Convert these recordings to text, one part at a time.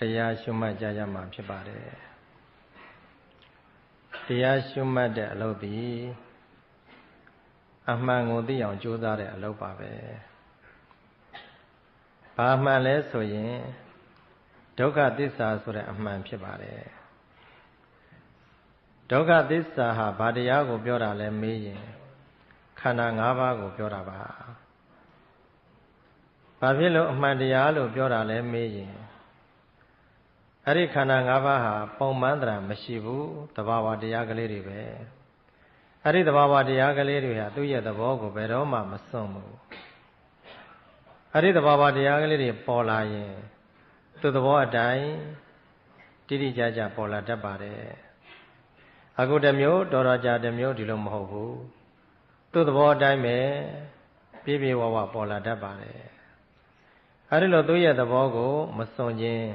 တရားရှုမှတ်ကြရမှာဖြစ်ပါတယ်တရားရှုမှတ်တဲ့အလုပ်ဒီအမှန်ကိုသိအောင်ကြိုးစားတဲ့အလုပ်ပါပဲဘာမှန်လဲဆိုရင်ဒုက္ခသစ္စာဆိုတဲ့အမှန်ဖြစ်ပါတယ်ဒုက္ခသစ္စာဟာဘာတရားကိုပြောတာလဲမေးရင်ခန္ဓာ၅ပါးကိုပြောတာပါဘာဖြစ်လို့အမှန်တရားလို့ပြောတာလဲမေးရင် အဲ့ဒီခန္ဓာ၅ပါးဟာပုံမှန်တရာမရှိဘူးတဘာဝတရားကလေးတွေပဲအဲ့ဒီတဘာဝတရားကလေးတွေဟာသူ့ရဲ့သဘောကိုဘယ်တော့မှမစွန့်ဘူးအဲ့ဒီတဘာဝတရားကလေးတွေပေါ်လာရင်သူ့သဘောအတိုင်းတိတိကျကျပေါ်လာတတ်ပါတယ်အခုတစ်မျိုးတော်တော်ကြာတစ်မျိုးဒီလိုမဟုတ်ဘူးသူ့သဘောအတိုင်းပဲပြည့်ပြည့်ဝဝပေါ်လာတတ်ပါတယ်အဲဒီလိုသူ့ရဲ့သဘောကိုမစွန့်ခြင်း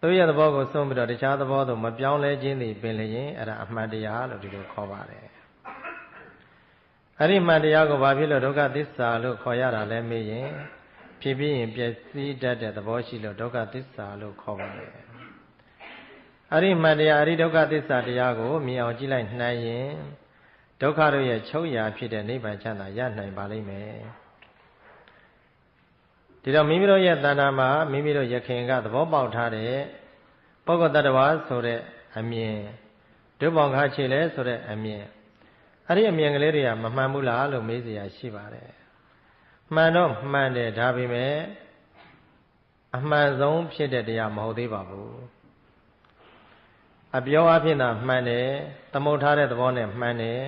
သူ့ရဲ့သဘောကိုစွန့်ပြီးတော့တခြားသဘောသို့မပြောင်းလဲခြင်းသည်ပင်လျင်အဲ့ဒါအမှန်တရားလို့ဒီလိုခေါ်ပါတယ်အဲ့ဒီမှန်တရားကိုဘာဖြစ်လို့ဒုက္ခသစ္စာလို့ခေါ်ရတာလဲမေးရင်ဖြစ်ပြီးရင်ပျက်စီးတတ်တဲ့သဘောရှိလို့ဒုက္ခသစ္စာလို့ခေါ်ပါတယ်အဲ့ဒီမှန်တရားအဲ့ဒီဒုက္ခသစ္စာတရားကိုမြင်အောင်ကြည့်လိုက်နိုင်ရင်ဒုက္ခတို့ရဲ့ချုပ်ရာဖြစ်တဲ့နိဗ္ဗာန်ချမ်းသာရနိုင်ပါလိမ့်မယ် ဒီတော့မိမိတို့ရဲ့တဏ္ဍာမှာမိမိတို့ယခင်ကသဘောပေါက်ထားတဲ့ပုဂ္ဂိုလ်တ attva ဆိုတဲ့အမြင်ဒုဗ္ဗံခါချေလဲဆိုတဲ့အမြင်အဲ့ဒီအမြင်ကလေးတွေကမမှန်ဘူးလားလို့မေးစရာရှိပါတယ်မှန်တော့မှန်တယ်ဒါပေမဲ့အမှန်ဆုံးဖြစ်တဲ့တရားမဟုတ်သေးပါဘူးအပြောအဖြစ်သာမှန်တယ်သမုတ်ထားတဲ့သဘောနဲ့မှန်တယ်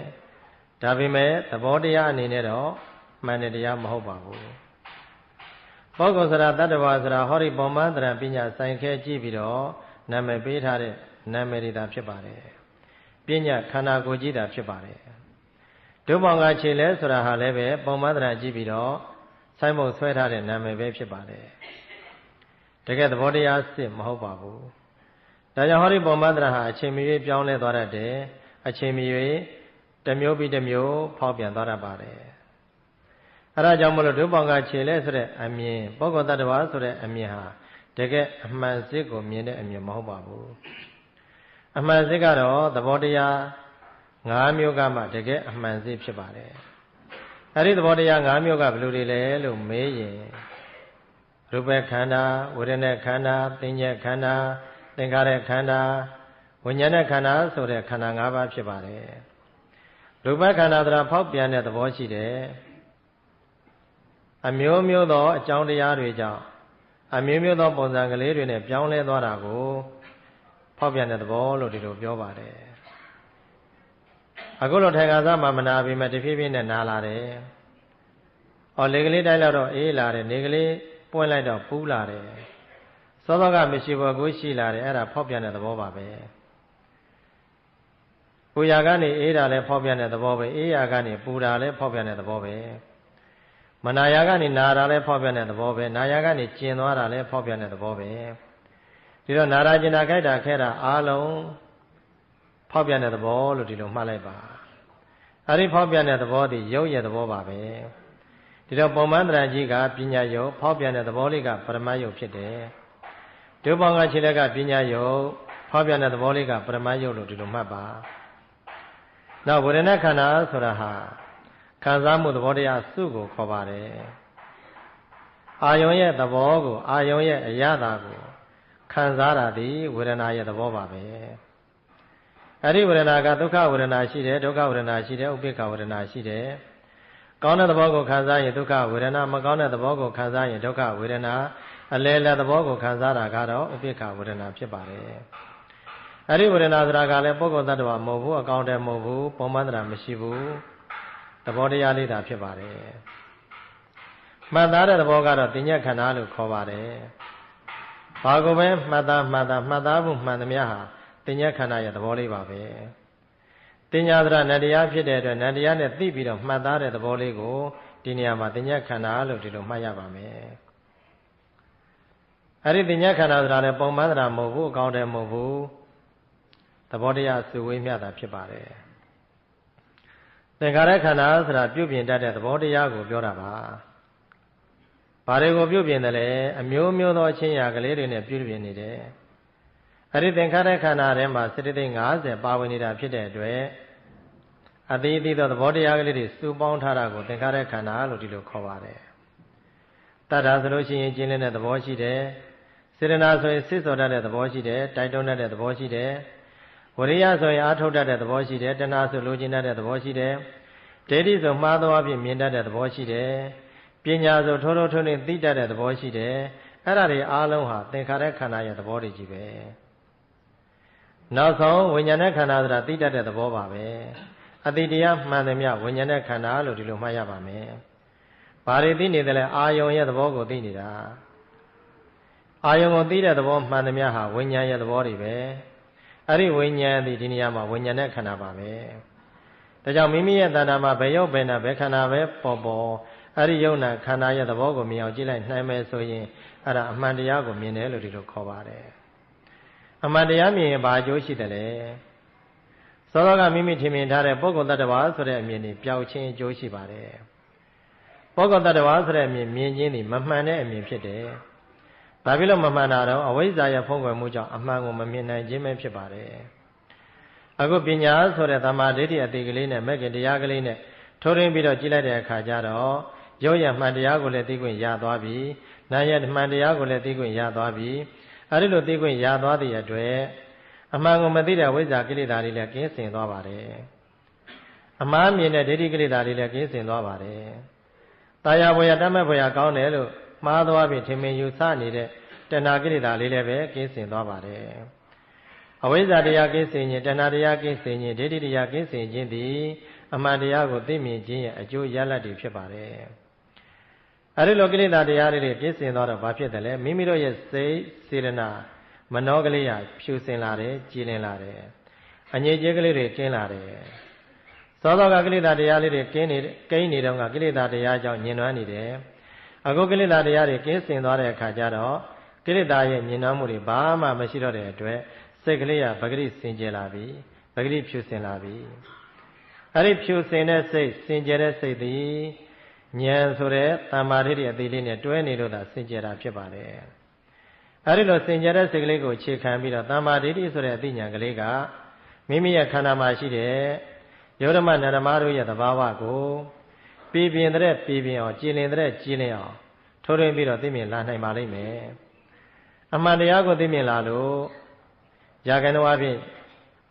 ဒါပေမဲ့သဘောတရားအနေနဲ့တော့မှန်တဲ့တရားမဟုတ်ပါဘူး ပုဂ္ဂိုလ်စရာတတ္တဝါစရာဟောဒီပုံမှန်တရပညာဆိုင်ခဲကြည့်ပြီးတော့နာမည်ပေးထားတဲ့နာမည်တွေသာဖြစ်ပါတယ်ပညာခန္ဓာကိုယ်ကြည့်တာဖြစ်ပါတယ်ဒုဘောင်ကခြေလဲဆိုတာဟာလည်းပဲပုံမှန်တရကြည့်ပြီးတော့ဆိုင်းမုတ်ဆွဲထားတဲ့နာမည်ပဲဖြစ်ပါတယ်တကယ်သဘောတရားစစ်မဟုတ်ပါဘူးဒါကြောင့်ဟောဒီပုံမှန်တရဟာအချိန်မီပြောင်းလဲသွားတတ်တယ်အချိန်မီတမျိုးပြီးတမျိုးဖောက်ပြန်သွားတတ်ပါတယ် အဲဒါကြောင့်မလို့ဒုပေါင်ကခြေလဲဆိုတဲ့အမြင်ပုဂ္ဂိုလ်တ attva ဆိုတဲ့အမြင်ဟာတကယ်အမှန်စစ်ကိုမြင်တဲ့အမြင်မဟုတ်ပါဘူးအမှန်စစ်ကတော့သဘောတရား၅မျိုးကမှတကယ်အမှန်စစ်ဖြစ်ပါတယ်အဲဒီသဘောတရား၅မျိုးကဘယ်လိုတွေလဲလို့မေးရင်ရူပခန္ဓာဝေဒနာခန္ဓာသင်္ညက်ခန္ဓာသင်္ခါရခန္ဓာဝိညာဉ်ခန္ဓာဆိုတဲ့ခန္ဓာ၅ပါးဖြစ်ပါတယ်ရူပခန္ဓာတရားဖောက်ပြန်တဲ့သဘောရှိတယ် အမျိုးမျိုးသောအကြောင်းတရားတွေကြောင့်အမျိုးမျိုးသောပုံစံကလေးတွေနဲ့ပြောင်းလဲသွားတာကိုဖောက်ပြန်တဲ့သဘောလို့ဒီလိုပြောပါတယ်အခုလိုထိုင်ခါစားမှမနာပြီမဲ့တဖြည်းဖြည်းနဲ့နားလာတယ်။အော်လေကလေးတိုက်လိုက်တော့အေးလာတယ်နေကလေးပွင့်လိုက်တော့ပူးလာတယ်။စောစောကမရှိဘောကိုရှိလာတယ်အဲ့ဒါဖောက်ပြန်တဲ့သဘောပါပဲ။ပူရာကနေအေးတာလည်းဖောက်ပြန်တဲ့သဘောပဲအေးရာကနေပူတာလည်းဖောက်ပြန်တဲ့သဘောပဲ။ မနာယာကနေနာတာလည်းဖောက်ပြန်တဲ့သဘောပဲနာယာကနေကျင်သွားတာလည်းဖောက်ပြန်တဲ့သဘောပဲဒီတော့နာရာကျင်တာခိုက်တာခဲတာအားလုံးဖောက်ပြန်တဲ့သဘောလို့ဒီလိုမှတ်လိုက်ပါအဲဒီဖောက်ပြန်တဲ့သဘောဒီရုပ်ရဲ့သဘောပါပဲဒီတော့ပုံမှန်တရားကြီးကပညာယုတ်ဖောက်ပြန်တဲ့သဘောလေးကပရမယုတ်ဖြစ်တယ်ဒုပေါင်းကခြေလက်ကပညာယုတ်ဖောက်ပြန်တဲ့သဘောလေးကပရမယုတ်လို့ဒီလိုမှတ်ပါနောက်ဝေဒနာခန္ဓာဆိုတာဟာ ခံစားမှုသဘောတရားစုကိုခေါ်ပါတယ်အာယုံရဲ့သဘောကိုအာယုံရဲ့အရသာကိုခံစားတာဒီဝေဒနာရဲ့သဘောပါပဲအဲ့ဒီဝေဒနာကဒုက္ခဝေဒနာရှိတယ်ဒုက္ခဝေဒနာရှိတယ်ဥပိ္ပခဝေဒနာရှိတယ်ကောင်းတဲ့သဘောကိုခံစားရင်ဒုက္ခဝေဒနာမကောင်းတဲ့သဘောကိုခံစားရင်ဒုက္ခဝေဒနာအလဲလဲသဘောကိုခံစားတာကတော့ဥပိ္ပခဝေဒနာဖြစ်ပါတယ်အဲ့ဒီဝေဒနာဆိုတာကလည်းပုဂ္ဂိုလ်တ attva မဟုတ်ဘူးအကောင်းတယ်မဟုတ်ဘူးပုံမှန်တရားမရှိဘူး သဘောတရားလေးသာဖြစ်ပါတယ်မှတ်သားတဲ့သဘောကတော့တင်ညက်ခန္ဓာလို့ခေါ်ပါတယ်ဘာကိုပဲမှတ်သားမှတ်သားမှတ်သားဖို့မှန်သမျှဟာတင်ညက်ခန္ဓာရဲ့သဘောလေးပါပဲတင်ညာသရနတရားဖြစ်တဲ့အတွက်နတရားနဲ့သိပြီးတော့မှတ်သားတဲ့သဘောလေးကိုဒီနေရာမှာတင်ညက်ခန္ဓာလို့ဒီလိုမှတ်ရပါမယ်အဲ့ဒီတင်ညက်ခန္ဓာဆိုတာလည်းပုံမှန်သရာမဟုတ်ဘူးအကောင်းတယ်မဟုတ်ဘူးသဘောတရားစုဝေးမြတာဖြစ်ပါတယ် သင်္ခါရခန္ဓာဆိုတာပြုပြင်တတ်တဲ့သဘောတရားကိုပြောတာပါဘာတွေကိုပြုပြင်တယ်လဲအမျိုးမျိုးသောအချင်းရာကလေးတွေနဲ့ပြုပြင်နေတယ်အဲ့ဒီသင်္ခါရခန္ဓာထဲမှာစတိသိ50ပါဝင်နေတာဖြစ်တဲ့အတွက်အသေးသေးသောသဘောတရားကလေးတွေစုပေါင်းထားတာကိုသင်္ခါရခန္ဓာလို့ဒီလိုခေါ်ပါတယ်တတ်တာဆိုလို့ရှိရင်ကျင်းတဲ့သဘောရှိတယ်စေတနာဆိုရင်စစ်စော်တတ်တဲ့သဘောရှိတယ်တိုက်တွန်းတတ်တဲ့သဘောရှိတယ် ဝရိယဆိုရင်အားထုတ်တတ်တဲ့သဘောရှိတယ်တဏှာဆိုလိုချင်တတ်တဲ့သဘောရှိတယ်ဒိဋ္ဌိဆိုမှားသောအဖြစ်မြင်တတ်တဲ့သဘောရှိတယ်ပညာဆိုထိုးထိုးထွန်းထွန်းသိတတ်တဲ့သဘောရှိတယ်အဲ့ဒါတွေအားလုံးဟာသင်္ခါရခန္ဓာရဲ့သဘောတွေကြီးပဲနောက်ဆုံးဝိညာဉ်နဲ့ခန္ဓာဆိုတာသိတတ်တဲ့သဘောပါပဲအတိတရားမှန်သမျှဝိညာဉ်နဲ့ခန္ဓာလို့ဒီလိုမှတ်ရပါမယ်ဘာတွေသိနေတယ်လဲအာယုံရဲ့သဘောကိုသိနေတာအာယုံကိုသိတဲ့သဘောမှန်သမျှဟာဝိညာဉ်ရဲ့သဘောတွေပဲ အဲ့ဒီဝိညာဉ်သည်ဒီနေရာမှာဝိညာဉ်နဲ့ခန္ဓာပါပဲဒါကြောင့်မိမိရဲ့တဏ္ဍာမှာဘယ်ရောက်ဘယ်နာဘယ်ခန္ဓာပဲပေါ်ပေါ်အဲ့ဒီယုံနာခန္ဓာရဲ့သဘောကိုမြင်အောင်ကြည့်လိုက်နိုင်မယ်ဆိုရင်အဲ့ဒါအမှန်တရားကိုမြင်တယ်လို့ဒီလိုခေါ်ပါတယ်အမှန်တရားမြင်ရင်ဘာအကျိုးရှိတယ်လဲသောသောကမိမိထင်မြင်ထားတဲ့ပုဂ္ဂိုလ်တ attva ဆိုတဲ့အမြင်นี่ပျောက်ခြင်းအကျိုးရှိပါတယ်ပုဂ္ဂိုလ်တ attva ဆိုတဲ့အမြင်မြင်ခြင်းนี่မမှန်တဲ့အမြင်ဖြစ်တယ် ဘာဖြစ်လို့မမှန်တာတော့အဝိဇ္ဇာရဲ့ဖုံးကွယ်မှုကြောင့်အမှန်ကိုမမြင်နိုင်ခြင်းပဲဖြစ်ပါတယ်အခုပညာဆိုတဲ့သမာဓိဋ္ဌိအတိကလေးနဲ့မဲ့ခင်တရားကလေးနဲ့ထိုးရင်းပြီးတော့ကြည့်လိုက်တဲ့အခါကျတော့ရုပ်ရမှန်တရားကိုလည်းသိခွင့်ရသွားပြီနာယမှန်တရားကိုလည်းသိခွင့်ရသွားပြီအဲဒီလိုသိခွင့်ရသွားသည့်အတွက်အမှန်ကိုမသိတဲ့ဝိဇ္ဇာကိလေသာတွေလည်းကင်းစင်သွားပါတယ်အမှားမြင်တဲ့ဒိဋ္ဌိကိလေသာတွေလည်းကင်းစင်သွားပါတယ်တာယာဘွေရတတ်မဲ့ဘွေရကောင်းတယ်လို့ မှားသွားပြီထင်မြင်ယူဆနေတဲ့တဏှာကိလေသာလေးလည်းပဲကင်းစင်သွားပါတယ်အဝိဇ္ဇာတရားကင်းစင်ခြင်းတဏှာတရားကင်းစင်ခြင်းဒိဋ္ဌိတရားကင်းစင်ခြင်းသည်အမှန်တရားကိုသိမြင်ခြင်းရဲ့အကျိုးရလဒ်တွေဖြစ်ပါတယ်အဲဒီလိုကိလေသာတရားတွေပြည့်စင်သွားတော့ဘာဖြစ်တယ်လဲမိမိတို့ရဲ့စိတ်စေတနာမနောကလေးရဖြူစင်လာတယ်ကြည်လင်လာတယ်အငြိကျေးကလေးတွေကင်းလာတယ်သောသောကကိလေသာတရားလေးတွေကင်းနေကိန်းနေတော့ကကိလေသာတရားကြောင့်ညင်နွမ်းနေတယ် အခုကိလေသာတရားတွေကင်းစင်သွားတဲ့အခါကျတော့ကိလေသာရဲ့ညင်နွမ်းမှုတွေဘာမှမရှိတော့တဲ့အတွက်စိတ်ကလေးကပဂရိစင်ကြယ်လာပြီပဂရိဖြူစင်လာပြီအဲ့ဒီဖြူစင်တဲ့စိတ်စင်ကြယ်တဲ့စိတ်သည်ဉာဏ်ဆိုတဲ့တမ္မာဓိတွေအသေးလေးနဲ့တွဲနေလို့သာစင်ကြယ်တာဖြစ်ပါတယ်အဲဒီလိုစင်ကြယ်တဲ့စိတ်ကလေးကိုခြေခံပြီးတော့တမ္မာဒိဋ္ဌိဆိုတဲ့အသိဉာဏ်ကလေးကမိမိရဲ့ခန္ဓာမှာရှိတဲ့ယောဓမနန္ဒမတို့ရဲ့သဘာဝကို ပြည်ပြင်းတဲ့ပြည်ပြင်းအောင်ကြည်လင်တဲ့ကြည်လင်အောင်ထိုးထွင်းပြီးတော့သိမြင်လာနိုင်ပါလိမ့်မယ်အမှန်တရားကိုသိမြင်လာလို့ရာဂန်တော်အဖြစ်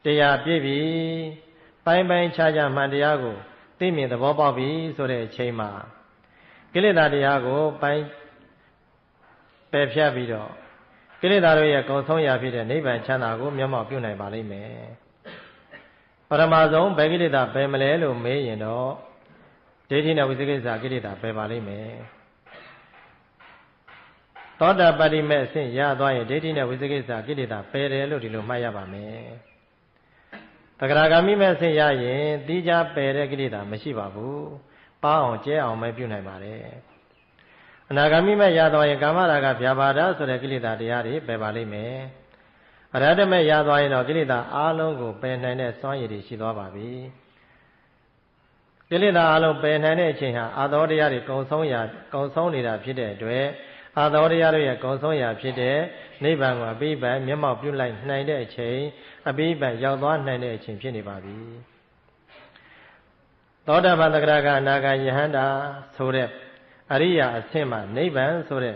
တရားပြည့်ပြီပိုင်းပိုင်းခြားခြားမှန်တရားကိုသိမြင်သဘောပေါက်ပြီဆိုတဲ့အချိန်မှာကိလေသာတရားကိုပိုင်းပယ်ဖြတ်ပြီးတော့ကိလေသာတို့ရဲ့ကုံဆုံးရာဖြစ်တဲ့နိဗ္ဗာန်ချမ်းသာကိုမျက်မှောက်ပြုနိုင်ပါလိမ့်မယ်ပရမဆုံးဘယ်ကိလေသာပယ်မလဲလို့မေးရင်တော့ ဒိဋ္ဌိနဲ့ဝိသေကိစ္စကိလေသာပယ်ပါလိမ့်မယ်သောတာပတ္တိမဲ့အဆင့်ရသွားရင်ဒိဋ္ဌိနဲ့ဝိသေကိစ္စကိလေသာပယ်တယ်လို့ဒီလိုမှတ်ရပါမယ်တဂရဂာမိမဲ့အဆင့်ရရင်တိကြပယ်တဲ့ကိလေသာမရှိပါဘူးပါအောင်ကျဲအောင်ပဲပြုနိုင်ပါတယ်အနာဂါမိမဲ့ရသွားရင်ကာမရာဂဗျာပါဒဆိုတဲ့ကိလေသာတရားတွေပယ်ပါလိမ့်မယ်အရဟတမဲ့ရသွားရင်တော့ကိလေသာအလုံးကိုပယ်နိုင်တဲ့စွမ်းရည်တွေရှိသွားပါပြီ ကိလေသာအလုံးပယ်နိုင်တဲ့အချိန်ဟာအာသောတရားတွေကုံဆုံးရာကုံဆုံးနေတာဖြစ်တဲ့အတွက်အာသောတရားတွေရဲ့ကုံဆုံးရာဖြစ်တဲ့နိဗ္ဗာန်ကိုအပိပံမျက်မှောက်ပြုလိုက်နိုင်တဲ့အချိန်အပိပံရောက်သွားနိုင်တဲ့အချိန်ဖြစ်နေပါပြီသောတာပန်တဂရကအနာဂယဟန္တာဆိုတဲ့အရိယာအဆင့်မှာနိဗ္ဗာန်ဆိုတဲ့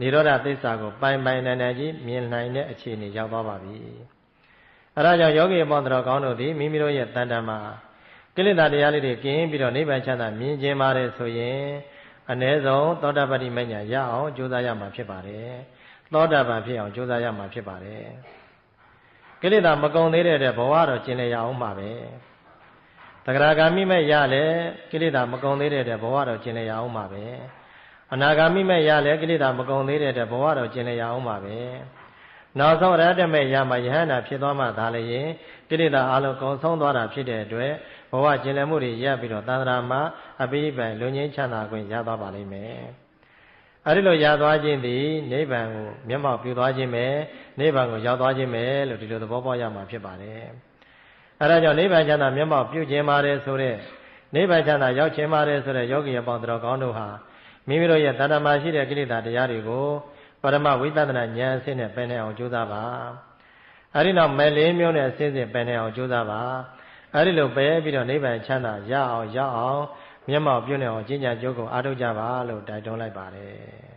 និရောဓသစ္စာကိုပိုင်ပိုင်နိုင်နိုင်ကြီးမြင်နိုင်တဲ့အခြေအနေရောက်သွားပါပြီအဲဒါကြောင့်ယောဂီအပေါင်းတော်ကောင်းတို့သည်မိမိတို့ရဲ့တန်တမှာ ကိလေသာတရားလေးတွေကင်းပြီးတော့နိဗ္ဗာန်ချမ်းသာမြင်ခြင်းပါတယ်ဆိုရင်အ ਨੇ ဆုံးသောတာပတိမညာရအောင်ကြိုးစားရမှာဖြစ်ပါတယ်သောတာပန်ဖြစ်အောင်ကြိုးစားရမှာဖြစ်ပါတယ်ကိလေသာမကုံသေးတဲ့ဘဝတော့ကျင်လည်ရအောင်ပါပဲတဂရဂါမိမဲ့ရလဲကိလေသာမကုံသေးတဲ့ဘဝတော့ကျင်လည်ရအောင်ပါပဲအနာဂါမိမဲ့ရလဲကိလေသာမကုံသေးတဲ့ဘဝတော့ကျင်လည်ရအောင်ပါပဲနောက်ဆုံးရတ္တမဲ့ရမှာယဟန္တာဖြစ်သွားမှသာလျင်ကိလေသာအလုံးကုံဆုံးသွားတာဖြစ်တဲ့အတွက် ဘဝကျင်လည်မှုတွေရပ်ပြီးတော့သန္တရာမှာအပိပံလူငင်းချမ်းသာခွင့်ရသွားပါလိမ့်မယ်အဲဒီလိုရသွားခြင်းသည်နိဗ္ဗာန်ကိုမျက်မှောက်ပြုသွားခြင်းပဲနိဗ္ဗာန်ကိုရောက်သွားခြင်းပဲလို့ဒီလိုသဘောပေါက်ရမှာဖြစ်ပါတယ်အဲဒါကြောင့်နိဗ္ဗာန်ချမ်းသာမျက်မှောက်ပြုခြင်းပါတယ်ဆိုတဲ့နိဗ္ဗာန်ချမ်းသာရောက်ခြင်းပါတယ်ဆိုတဲ့ယောဂီအပေါင်းတော်ကောင်းတို့ဟာမိမိတို့ရဲ့တဏ္ဍာမရှိတဲ့ကိလေသာတရားတွေကိုပရမဝိပဿနာဉာဏ်အစစ်နဲ့ပယ်နေအောင်ကြိုးစားပါအဲဒီနောက်မဲ့လေးမျိုးနဲ့အစစ်စစ်ပယ်နေအောင်ကြိုးစားပါ အဲဒီလိုပယ်ပြီးတော့နိဗ္ဗာန်ချမ်းသာရအောင်ရအောင်မျက်မှောက်ပြုနေအောင်ကျင့်ကြံကြိုးကိုအားထုတ်ကြပါလို့တိုက်တွန်းလိုက်ပါတယ်